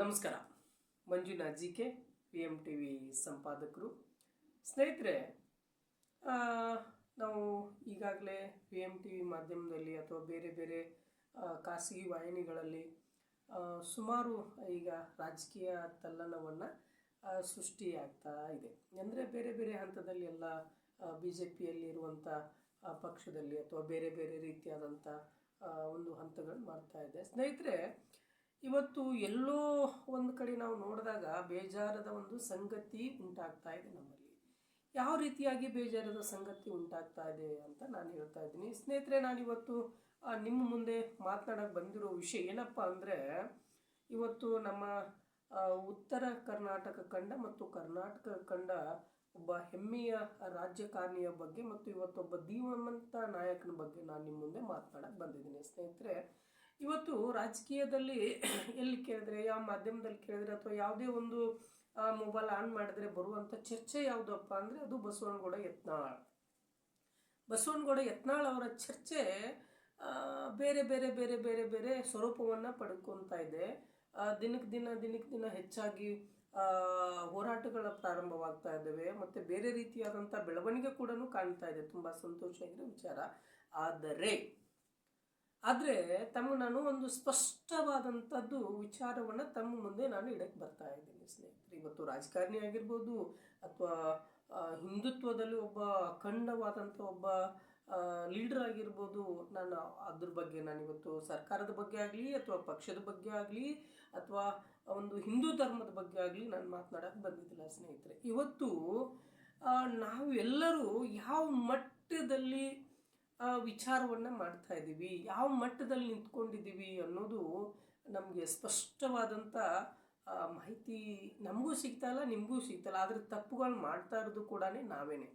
ನಮಸ್ಕಾರ. Manjunath G K P M T V ಸಂಪಾದಕರು. ಸ್ನೇಹಿತರೆ ನಾವು ಈಗಾಗಲೇ ಪಿ ಎಂ ಟಿ ವಿ ಮಾಧ್ಯಮದಲ್ಲಿ ಅಥವಾ ಬೇರೆ ಬೇರೆ ಖಾಸಗಿ ವಾಹಿನಿಗಳಲ್ಲಿ ಸುಮಾರು ಈಗ ರಾಜಕೀಯ ತಲ್ಲಣವನ್ನು ಸೃಷ್ಟಿಯಾಗ್ತಾ ಇದೆ. ಅಂದರೆ ಬೇರೆ ಬೇರೆ ಹಂತದಲ್ಲಿ ಎಲ್ಲ ಬಿ ಜೆ ಪಿಯಲ್ಲಿರುವಂಥ ಪಕ್ಷದಲ್ಲಿ ಅಥವಾ ಬೇರೆ ಬೇರೆ ರೀತಿಯಾದಂಥ ಒಂದು ಹಂತಗಳು ಮಾಡ್ತಾ ಇದೆ. ಸ್ನೇಹಿತರೆ ಇವತ್ತು ಎಲ್ಲೋ ಒಂದು ಕಡೆ ನಾವು ನೋಡಿದಾಗ ಬೇಜಾರದ ಒಂದು ಸಂಗತಿ ಉಂಟಾಗ್ತಾ ಇದೆ ನಮ್ಮಲ್ಲಿ. ಯಾವ ರೀತಿಯಾಗಿ ಬೇಜಾರದ ಸಂಗತಿ ಉಂಟಾಗ್ತಾ ಇದೆ ಅಂತ ನಾನು ಹೇಳ್ತಾ ಇದ್ದೀನಿ. ಸ್ನೇಹಿತರೆ ನಾನಿವತ್ತು ಇವತ್ತು ನಿಮ್ಮ ಮುಂದೆ ಮಾತನಾಡಕ್ಕೆ ಬಂದಿರೋ ವಿಷಯ ಏನಪ್ಪ ಅಂದರೆ, ಇವತ್ತು ನಮ್ಮ ಉತ್ತರ ಕರ್ನಾಟಕ ಕಂಡ ಮತ್ತು ಕರ್ನಾಟಕ ಕಂಡ ಒಬ್ಬ ಹೆಮ್ಮೆಯ ರಾಜಕಾರಣಿಯ ಬಗ್ಗೆ ಮತ್ತು ಇವತ್ತೊಬ್ಬ ಧೀಮಂತ ನಾಯಕನ ಬಗ್ಗೆ ನಾನು ನಿಮ್ಮ ಮುಂದೆ ಮಾತನಾಡಕ್ಕೆ ಬಂದಿದ್ದೀನಿ. ಸ್ನೇಹಿತರೆ ಇವತ್ತು ರಾಜಕೀಯದಲ್ಲಿ ಎಲ್ಲಿ ಕೇಳಿದ್ರೆ, ಯಾವ ಮಾಧ್ಯಮದಲ್ಲಿ ಕೇಳಿದ್ರೆ, ಅಥವಾ ಯಾವುದೇ ಒಂದು ಮೊಬೈಲ್ ಆನ್ ಮಾಡಿದ್ರೆ ಬರುವಂಥ ಚರ್ಚೆ ಯಾವುದಪ್ಪ ಅಂದರೆ ಅದು ಬಸವನಗೌಡ ಯತ್ನಾಳ್. ಬಸವನಗೌಡ ಯತ್ನಾಳ್ ಅವರ ಚರ್ಚೆ ಬೇರೆ ಬೇರೆ ಬೇರೆ ಬೇರೆ ಬೇರೆ ಸ್ವರೂಪವನ್ನು ಪಡ್ಕೊತಾ ಇದೆ. ದಿನಕ್ಕೆ ದಿನ ದಿನಕ್ಕೆ ದಿನ ಹೆಚ್ಚಾಗಿ ಹೋರಾಟಗಳ ಪ್ರಾರಂಭವಾಗ್ತಾ ಇದ್ದಾವೆ. ಮತ್ತು ಬೇರೆ ರೀತಿಯಾದಂಥ ಬೆಳವಣಿಗೆ ಕೂಡ ಕಾಣ್ತಾ ಇದೆ. ತುಂಬ ಸಂತೋಷ ವಿಚಾರ. ಆದರೆ ಆದರೆ ತಮ್ಮ ನಾನು ಒಂದು ಸ್ಪಷ್ಟವಾದಂಥದ್ದು ವಿಚಾರವನ್ನು ತಮ್ಮ ಮುಂದೆ ನಾನು ಇಡಕ್ಕೆ ಬರ್ತಾ ಇದ್ದೀನಿ ಸ್ನೇಹಿತರೆ. ಇವತ್ತು ರಾಜಕಾರಣಿ ಆಗಿರ್ಬೋದು ಅಥವಾ ಹಿಂದುತ್ವದಲ್ಲಿ ಒಬ್ಬ ಅಖಂಡವಾದಂಥ ಒಬ್ಬ ಲೀಡರ್ ಆಗಿರ್ಬೋದು, ನಾನು ಅದ್ರ ಬಗ್ಗೆ ನಾನು ಇವತ್ತು ಸರ್ಕಾರದ ಬಗ್ಗೆ ಆಗಲಿ ಅಥವಾ ಪಕ್ಷದ ಬಗ್ಗೆ ಆಗಲಿ ಅಥವಾ ಒಂದು ಹಿಂದೂ ಧರ್ಮದ ಬಗ್ಗೆ ಆಗಲಿ ನಾನು ಮಾತನಾಡೋಕ್ಕೆ ಬಂದಿದ್ದಿಲ್ಲ ಸ್ನೇಹಿತರೆ. ಇವತ್ತು ನಾವೆಲ್ಲರೂ ಯಾವ ಮಟ್ಟದಲ್ಲಿ ವಿಚಾರವನ್ನು ಮಾಡ್ತಾ ಇದ್ದೀವಿ. ಯಾವ ಮಟ್ಟದಲ್ಲಿ ನಿಂತ್ಕೊಂಡಿದ್ದೀವಿ ಅನ್ನೋದು ನಮಗೆ ಸ್ಪಷ್ಟವಾದಂಥ ಮಾಹಿತಿ ನಮಗೂ ಸಿಗ್ತಾಯಿಲ್ಲ ನಿಮಗೂ ಸಿಗ್ತಾಯಿಲ್ಲ ಆದರೆ ತಪ್ಪುಗಳು ಮಾಡ್ತಾ ಇರೋದು ಕೂಡ ನಾವೇನೆ.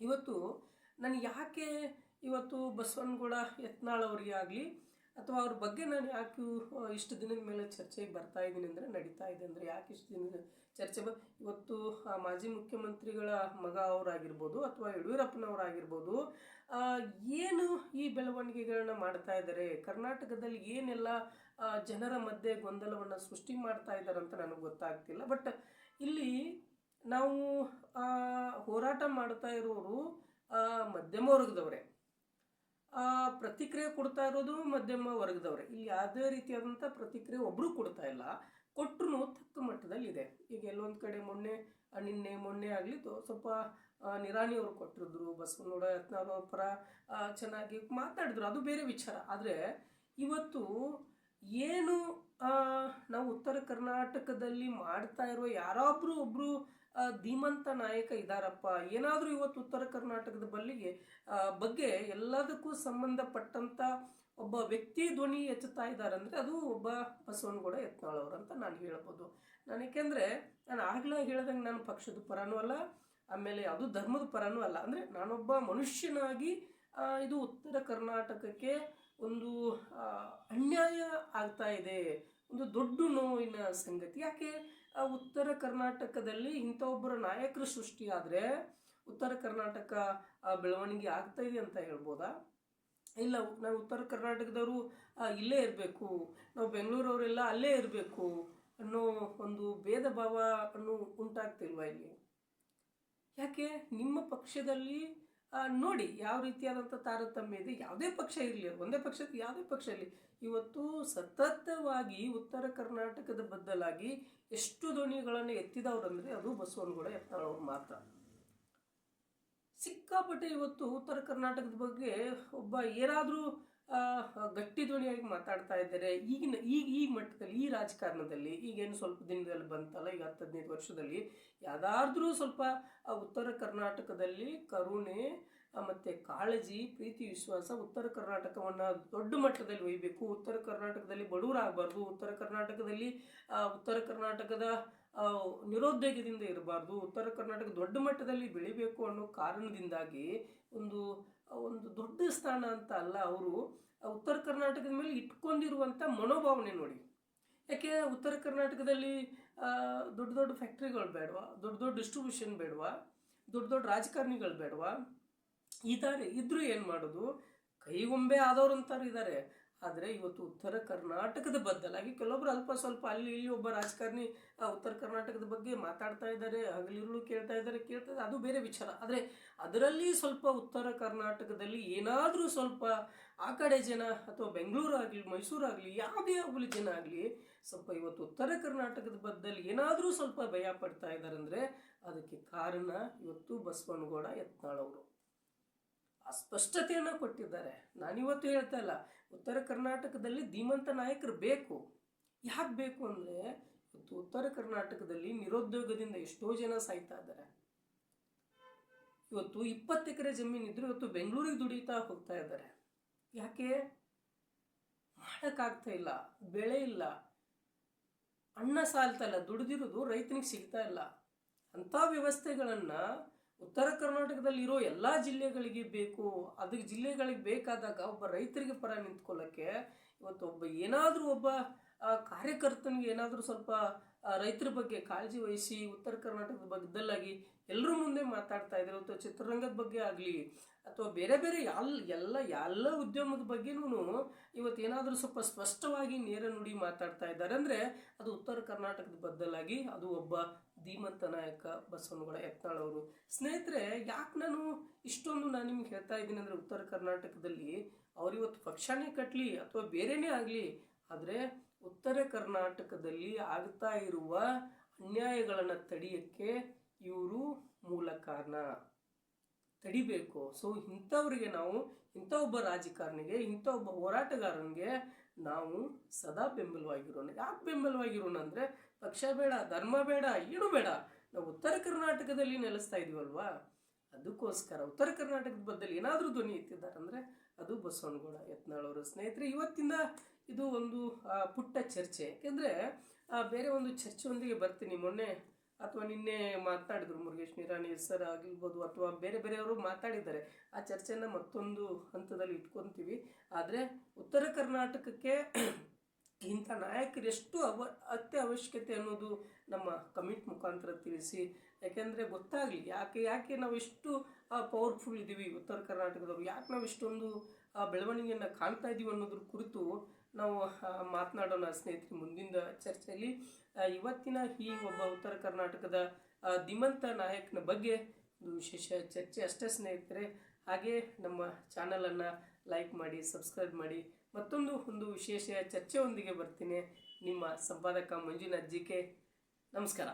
ಇವತ್ತು ನಾನು ಯಾಕೆ ಇವತ್ತು ಬಸವನಗೌಡ ಯತ್ನಾಳ್ ಅವರಿಗೆ ಆಗಲಿ, ಅಥವಾ ಅವ್ರ ಬಗ್ಗೆ ನಾನು ಯಾಕೆ ಇಷ್ಟು ದಿನದ ಮೇಲೆ ಚರ್ಚೆಗೆ ಬರ್ತಾ ಇದ್ದೀನಿ ಅಂದರೆ ನಡೀತಾ ಇದೆ ಅಂದರೆ ಯಾಕೆ ಇಷ್ಟು ದಿನದ ಚರ್ಚೆ ಬ, ಇವತ್ತು ಮಾಜಿ ಮುಖ್ಯಮಂತ್ರಿಗಳ ಮಗ ಅವರಾಗಿರ್ಬೋದು ಅಥವಾ ಯಡಿಯೂರಪ್ಪನವರಾಗಿರ್ಬೋದು ಏನು ಈ ಬೆಳವಣಿಗೆಗಳನ್ನ ಮಾಡ್ತಾ ಇದ್ದಾರೆ? ಕರ್ನಾಟಕದಲ್ಲಿ ಏನೆಲ್ಲ ಜನರ ಮಧ್ಯೆ ಗೊಂದಲವನ್ನು ಸೃಷ್ಟಿ ಮಾಡ್ತಾ ಇದ್ದಾರೆ ಅಂತ ನನಗೆ ಗೊತ್ತಾಗ್ತಿಲ್ಲ. ಬಟ್ ಇಲ್ಲಿ ನಾವು ಹೋರಾಟ ಮಾಡ್ತಾ ಇರೋರು ಮಧ್ಯಮ ವರ್ಗದವರೇ. ಪ್ರತಿಕ್ರಿಯೆ ಕೊಡ್ತಾ ಇರೋದು ಮಧ್ಯಮ ವರ್ಗದವರೇ. ಇಲ್ಲಿ ಯಾವುದೇ ರೀತಿಯಾದಂಥ ಪ್ರತಿಕ್ರಿಯೆ ಒಬ್ಬರು ಕೊಡ್ತಾ ಇಲ್ಲ. ಕೊಟ್ಟರು ತಕ್ಕ ಮಟ್ಟದಲ್ಲಿದೆ. ಈಗ ಎಲ್ಲೊಂದು ಕಡೆ ಮೊನ್ನೆ ನಿನ್ನೆ, ಮೊನ್ನೆ ಆಗಲಿ ಸ್ವಲ್ಪ ನಿರಾಣಿಯವರು ಕೊಟ್ಟಿದ್ರು ಬಸವನಗೌಡ ಯತ್ನಾಳ್ ಅವ್ರ ಪರ ಚೆನ್ನಾಗಿ ಮಾತಾಡಿದ್ರು. ಅದು ಬೇರೆ ವಿಚಾರ. ಆದರೆ ಇವತ್ತು ಏನು ನಾವು ಉತ್ತರ ಕರ್ನಾಟಕದಲ್ಲಿ ಮಾಡ್ತಾ ಇರೋ ಯಾರೊಬ್ಬರು ಒಬ್ಬರು ಧೀಮಂತ ನಾಯಕ ಇದ್ದಾರಪ್ಪ ಏನಾದರೂ ಇವತ್ತು ಉತ್ತರ ಕರ್ನಾಟಕದ ಬಲ್ಲಿಗೆ ಬಗ್ಗೆ ಎಲ್ಲದಕ್ಕೂ ಸಂಬಂಧಪಟ್ಟಂಥ ಒಬ್ಬ ವ್ಯಕ್ತಿ ಧ್ವನಿ ಎತ್ತುತ್ತಾ ಇದ್ದಾರೆ ಅಂದರೆ ಅದು ಒಬ್ಬ ಬಸವನಗೌಡ ಯತ್ನಾಳ್ ಅವರು ಅಂತ ನಾನು ಹೇಳ್ಬೋದು. ನಾನು ಏಕೆಂದರೆ ನಾನು ಆಗಲೇ ಹೇಳ್ದಂಗೆ ನಾನು ಪಕ್ಷದ ಪರನೂ ಅಲ್ಲ, ಆಮೇಲೆ ಅದು ಧರ್ಮದ ಪರನೂ ಅಲ್ಲ. ಅಂದರೆ ನಾನೊಬ್ಬ ಮನುಷ್ಯನಾಗಿ ಇದು ಉತ್ತರ ಕರ್ನಾಟಕಕ್ಕೆ ಒಂದು ಅನ್ಯಾಯ ಆಗ್ತಾ ಇದೆ, ಒಂದು ದೊಡ್ಡ ನೋವಿನ ಸಂಗತಿ. ಯಾಕೆ? ಉತ್ತರ ಕರ್ನಾಟಕದಲ್ಲಿ ಇಂಥ ಒಬ್ಬರ ನಾಯಕರು ಸೃಷ್ಟಿಯಾದರೆ ಉತ್ತರ ಕರ್ನಾಟಕ ಬೆಳವಣಿಗೆ ಆಗ್ತಾ ಇದೆ ಅಂತ ಹೇಳ್ಬೋದಾ? ಇಲ್ಲ, ನಾವು ಉತ್ತರ ಕರ್ನಾಟಕದವರು ಇಲ್ಲೇ ಇರಬೇಕು. ನಾವು ಬೆಂಗಳೂರವರೆಲ್ಲ ಅಲ್ಲೇ ಇರಬೇಕು ಅನ್ನೋ ಒಂದು ಭೇದ ಭಾವ ಅನ್ನು ಉಂಟಾಗ್ತಿಲ್ವ ಇಲ್ಲಿ? ಯಾಕೆ? ನಿಮ್ಮ ಪಕ್ಷದಲ್ಲಿ ನೋಡಿ ಯಾವ ರೀತಿಯಾದಂಥ ತಾರತಮ್ಯ ಇದೆ. ಯಾವುದೇ ಪಕ್ಷ ಇರಲಿ, ಒಂದೇ ಪಕ್ಷದ ಯಾವುದೇ ಪಕ್ಷ ಇರಲಿ. ಇವತ್ತು ಸತತವಾಗಿ ಉತ್ತರ ಕರ್ನಾಟಕದ ಬದಲಾಗಿ ಎಷ್ಟು ಧ್ವನಿಗಳನ್ನು ಎತ್ತಿದವ್ರಂದರೆ ಅದು ಬಸವನಗೌಡ ಎತ್ತಾಳವ್ರು ಮಾತ್ರ. ಸಿಕ್ಕಾಪಟ್ಟೆ ಇವತ್ತು ಉತ್ತರ ಕರ್ನಾಟಕದ ಬಗ್ಗೆ ಒಬ್ಬ ಏನಾದರೂ ಗಟ್ಟಿ ಧ್ವನಿಯಾಗಿ ಮಾತಾಡ್ತಾ ಇದ್ದಾರೆ. ಈಗಿನ ಈಗ ಈ ಮಟ್ಟದಲ್ಲಿ, ಈ ರಾಜಕಾರಣದಲ್ಲಿ ಈಗೇನು ಸ್ವಲ್ಪ ದಿನದಲ್ಲಿ ಬಂತಲ್ಲ, ಈಗ ಹತ್ತು, ಹದಿನೈದು ವರ್ಷದಲ್ಲಿ, ಯಾವುದಾದ್ರೂ ಸ್ವಲ್ಪ ಉತ್ತರ ಕರ್ನಾಟಕದಲ್ಲಿ ಕರುಣೆ ಮತ್ತು ಕಾಳಜಿ, ಪ್ರೀತಿ, ವಿಶ್ವಾಸ ಉತ್ತರ ಕರ್ನಾಟಕವನ್ನು ದೊಡ್ಡ ಮಟ್ಟದಲ್ಲಿ ಒಯ್ಯಬೇಕು ಉತ್ತರ ಕರ್ನಾಟಕದಲ್ಲಿ ಬಡವರಾಗಬಾರ್ದು. ಉತ್ತರ ಕರ್ನಾಟಕದಲ್ಲಿ ಉತ್ತರ ಕರ್ನಾಟಕದ ನಿರುದ್ಯೋಗದಿಂದ ಇರಬಾರ್ದು, ಉತ್ತರ ಕರ್ನಾಟಕ ದೊಡ್ಡ ಮಟ್ಟದಲ್ಲಿ ಬೆಳಿಬೇಕು ಅನ್ನೋ ಕಾರಣದಿಂದಾಗಿ ಒಂದು ಒಂದು ದೊಡ್ಡ ಸ್ಥಾನ ಅಂತ ಅಲ್ಲ, ಅವರು ಉತ್ತರ ಕರ್ನಾಟಕದ ಮೇಲೆ ಇಟ್ಕೊಂಡಿರುವಂಥ ಮನೋಭಾವನೆ ನೋಡಿ. ಯಾಕೆ? ಉತ್ತರ ಕರ್ನಾಟಕದಲ್ಲಿ ದೊಡ್ಡ ದೊಡ್ಡ ಫ್ಯಾಕ್ಟ್ರಿಗಳು ಬೇಡವಾ? ದೊಡ್ಡ ದೊಡ್ಡ ಡಿಸ್ಟ್ರಿಬ್ಯೂಷನ್ ಬೇಡವಾ? ದೊಡ್ಡ ದೊಡ್ಡ ರಾಜಕಾರಣಿಗಳು ಬೇಡವಾ? ಇದ್ದಾರೆ ಇದ್ದರೂ ಏನು ಮಾಡೋದು? ಕೈಗೊಂಬೆ ಆದವ್ರು ಅಂತಾರು ಇದ್ದಾರೆ ಆದರೆ ಇವತ್ತು ಉತ್ತರ ಕರ್ನಾಟಕದ ಬದಲಾಗಿ ಕೆಲವೊಬ್ರು ಅಲ್ಪ ಸ್ವಲ್ಪ ಅಲ್ಲಿ ಇಲ್ಲಿ ಒಬ್ಬ ರಾಜಕಾರಣಿ ಉತ್ತರ ಕರ್ನಾಟಕದ ಬಗ್ಗೆ ಮಾತಾಡ್ತಾ ಇದ್ದಾರೆ, ಹಗಲಿರುಳು ಕೇಳ್ತಾ ಇದ್ದಾರೆ, ಕೇಳ್ತಾ ಅದು ಬೇರೆ ವಿಚಾರ. ಆದರೆ ಅದರಲ್ಲಿ ಸ್ವಲ್ಪ ಉತ್ತರ ಕರ್ನಾಟಕದಲ್ಲಿ ಏನಾದರೂ ಸ್ವಲ್ಪ ಆ ಕಡೆ ಜನ ಅಥವಾ ಬೆಂಗಳೂರು ಆಗಲಿ, ಮೈಸೂರು ಆಗಲಿ, ಯಾವುದೇ ಆಗಲಿ ಜನ ಆಗಲಿ ಸ್ವಲ್ಪ ಇವತ್ತು ಉತ್ತರ ಕರ್ನಾಟಕದ ಬದ್ದಲ್ಲಿ ಏನಾದರೂ ಸ್ವಲ್ಪ ಭಯ ಪಡ್ತಾ ಇದ್ದಾರೆ ಅಂದರೆ ಅದಕ್ಕೆ ಕಾರಣ ಇವತ್ತು ಬಸವನಗೌಡ ಯತ್ನಾಳವರು ಆ ಸ್ಪಷ್ಟತೆಯನ್ನು ಕೊಟ್ಟಿದ್ದಾರೆ. ನಾನಿವತ್ತು ಹೇಳ್ತಾ ಇಲ್ಲ. ಉತ್ತರ ಕರ್ನಾಟಕದಲ್ಲಿ ಧೀಮಂತ ನಾಯಕರು ಬೇಕು. ಯಾಕೆ ಬೇಕು ಅಂದರೆ ಉತ್ತರ ಕರ್ನಾಟಕದಲ್ಲಿ ನಿರುದ್ಯೋಗದಿಂದ ಎಷ್ಟೋ ಜನ ಸಾಯ್ತಾ ಇದ್ದಾರೆ. ಇವತ್ತು ಇಪ್ಪತ್ತು ಎಕರೆ ಜಮೀನು ಇದ್ರೆ ಇವತ್ತು ಬೆಂಗಳೂರಿಗೆ ದುಡಿತಾ ಹೋಗ್ತಾ ಇದ್ದಾರೆ. ಯಾಕೆ? ಮಾಡೋಕ್ಕಾಗ್ತಾ ಇಲ್ಲ. ಬೆಳೆ ಇಲ್ಲ. ಅನ್ನ ಸಾಲ್ತಾ ಇಲ್ಲ. ದುಡಿದಿರೋದು ರೈತನಿಗೆ ಸಿಗ್ತಾ ಇಲ್ಲ. ಅಂಥ ವ್ಯವಸ್ಥೆಗಳನ್ನು ಉತ್ತರ ಕರ್ನಾಟಕದಲ್ಲಿರೋ ಎಲ್ಲ ಜಿಲ್ಲೆಗಳಿಗೆ ಬೇಕು, ಅದಕ್ಕೆ ಜಿಲ್ಲೆಗಳಿಗೆ ಬೇಕಾದಾಗ ಒಬ್ಬ ರೈತರಿಗೆ ಪರ ನಿಂತ್ಕೊಳ್ಳೋಕ್ಕೆ ಇವತ್ತು ಒಬ್ಬ ಏನಾದರೂ ಒಬ್ಬ ಕಾರ್ಯಕರ್ತನಿಗೆ ಏನಾದರೂ ಸ್ವಲ್ಪ ರೈತರ ಬಗ್ಗೆ ಕಾಳಜಿ ವಹಿಸಿ ಉತ್ತರ ಕರ್ನಾಟಕದ ಬಗ್ಗದಲ್ಲಾಗಿ ಎಲ್ಲರೂ ಮುಂದೆ ಮಾತಾಡ್ತಾ ಇದ್ರು ಅಥವಾ ಚಿತ್ರರಂಗದ ಬಗ್ಗೆ ಆಗಲಿ ಅಥವಾ ಬೇರೆ ಬೇರೆ ಎಲ್ಲ ಎಲ್ಲ ಎಲ್ಲ ಉದ್ಯಮದ ಬಗ್ಗೆನೂ ಇವತ್ತು ಏನಾದರೂ ಸ್ವಲ್ಪ ಸ್ಪಷ್ಟವಾಗಿ ನೇರ ನುಡಿ ಮಾತಾಡ್ತಾ ಇದ್ದಾರೆ. ಅಂದರೆ ಅದು ಉತ್ತರ ಕರ್ನಾಟಕದ ಬದಲಾಗಿ ಅದು ಒಬ್ಬ ಧೀಮಂತ ನಾಯಕ ಬಸವನಗೌಡ ಯತ್ನಾಳ್ ಅವರು. ಸ್ನೇಹಿತರೆ, ಯಾಕೆ ನಾನು ಇಷ್ಟೊಂದು ನಾನು ನಿಮ್ಗೆ ಹೇಳ್ತಾ ಇದ್ದೀನಿ ಅಂದರೆ ಉತ್ತರ ಕರ್ನಾಟಕದಲ್ಲಿ ಅವ್ರು ಇವತ್ತು ಪಕ್ಷನೇ ಕಟ್ಟಲಿ ಅಥವಾ ಬೇರೆನೇ ಆಗಲಿ, ಆದರೆ ಉತ್ತರ ಕರ್ನಾಟಕದಲ್ಲಿ ಆಗ್ತಾ ಇರುವ ಅನ್ಯಾಯಗಳನ್ನು ತಡೆಯೋಕ್ಕೆ ಇವರು ಮೂಲ ಕಾರಣ ತಡಿಬೇಕು. ಸೊ ಇಂಥವ್ರಿಗೆ ನಾವು ಇಂಥ ಒಬ್ಬ ರಾಜಕಾರಣಿಗೆ ಇಂಥ ಒಬ್ಬ ಹೋರಾಟಗಾರನಿಗೆ ನಾವು ಸದಾ ಬೆಂಬಲವಾಗಿರೋಣ. ಯಾಕೆ ಬೆಂಬಲವಾಗಿರೋಣ ಅಂದರೆ, ಪಕ್ಷ ಬೇಡ, ಧರ್ಮ ಬೇಡ, ಏನು ಬೇಡ, ನಾವು ಉತ್ತರ ಕರ್ನಾಟಕದಲ್ಲಿ ನೆಲೆಸ್ತಾ ಇದೀವಲ್ವಾ? ಅದಕ್ಕೋಸ್ಕರ ಉತ್ತರ ಕರ್ನಾಟಕದ ಬದ್ದಲ್ಲಿ ಏನಾದರೂ ಧ್ವನಿ ಎತ್ತಿದ್ದಾರೆ ಅಂದರೆ, ಅದು ಬಸವನಗೌಡ, ಯತ್ನಾಳ್ ಅವರು ಸ್ನೇಹಿತರೆ. ಇವತ್ತಿಂದ ಇದು ಒಂದು ಪುಟ್ಟ ಚರ್ಚೆ. ಯಾಕೆಂದರೆ ಬೇರೆ ಒಂದು ಚರ್ಚೆಯೊಂದಿಗೆ ಬರ್ತೀನಿ. ಮೊನ್ನೆ ಅಥವಾ ನಿನ್ನೆ ಮಾತನಾಡಿದ್ರು ಮುರುಗೇಶ್, ನಿರಾಣಿ ಸರ್ ಆಗಿರ್ಬೋದು ಅಥವಾ ಬೇರೆ ಬೇರೆಯವರು ಮಾತಾಡಿದ್ದಾರೆ. ಆ ಚರ್ಚೆನ ಮತ್ತೊಂದು ಹಂತದಲ್ಲಿ ಇಟ್ಕೊತೀವಿ. ಆದರೆ ಉತ್ತರ ಕರ್ನಾಟಕಕ್ಕೆ ಇಂಥ ನಾಯಕರು ಎಷ್ಟು ಅವ, ಅತ್ಯ ಅವಶ್ಯಕತೆ ಅನ್ನೋದು ನಮ್ಮ ಕಮಿಟ್ ಮುಖಾಂತರ ತಿಳಿಸಿ. ಯಾಕೆಂದರೆ ಗೊತ್ತಾಗಲಿ, ಯಾಕೆ ಯಾಕೆ ನಾವು ಎಷ್ಟು ಪವರ್ಫುಲ್ ಇದ್ದೀವಿ ಉತ್ತರ ಕರ್ನಾಟಕದವರು? ಯಾಕೆ ನಾವು ಇಷ್ಟೊಂದು ಬೆಳವಣಿಗೆಯನ್ನು ಕಾಣ್ತಾ ಇದ್ದೀವಿ ಅನ್ನೋದ್ರ ಕುರಿತು ನಾವು ಮಾತನಾಡೋಣ ಸ್ನೇಹಿತರೆ, ಮುಂದಿನ ಚರ್ಚೆಯಲ್ಲಿ ಇವತ್ತಿನ ಈ ಒಬ್ಬ ಉತ್ತರ ಕರ್ನಾಟಕದ ದಿಮಂತ ನಾಯಕನ ಬಗ್ಗೆ ಒಂದು ವಿಶೇಷ ಚರ್ಚೆ ಅಷ್ಟೇ ಸ್ನೇಹಿತರೆ. ಹಾಗೆ ನಮ್ಮ ಚಾನಲನ್ನು ಲೈಕ್ ಮಾಡಿ, ಸಬ್ಸ್ಕ್ರೈಬ್ ಮಾಡಿ. ಮತ್ತೊಂದು, ಒಂದು ವಿಶೇಷ ಚರ್ಚೆಯೊಂದಿಗೆ ಬರ್ತೀನಿ. ನಿಮ್ಮ ಸಂಪಾದಕ ಮಂಜುನಾಥ್ ಜಿ ಕೆ ನಮಸ್ಕಾರ.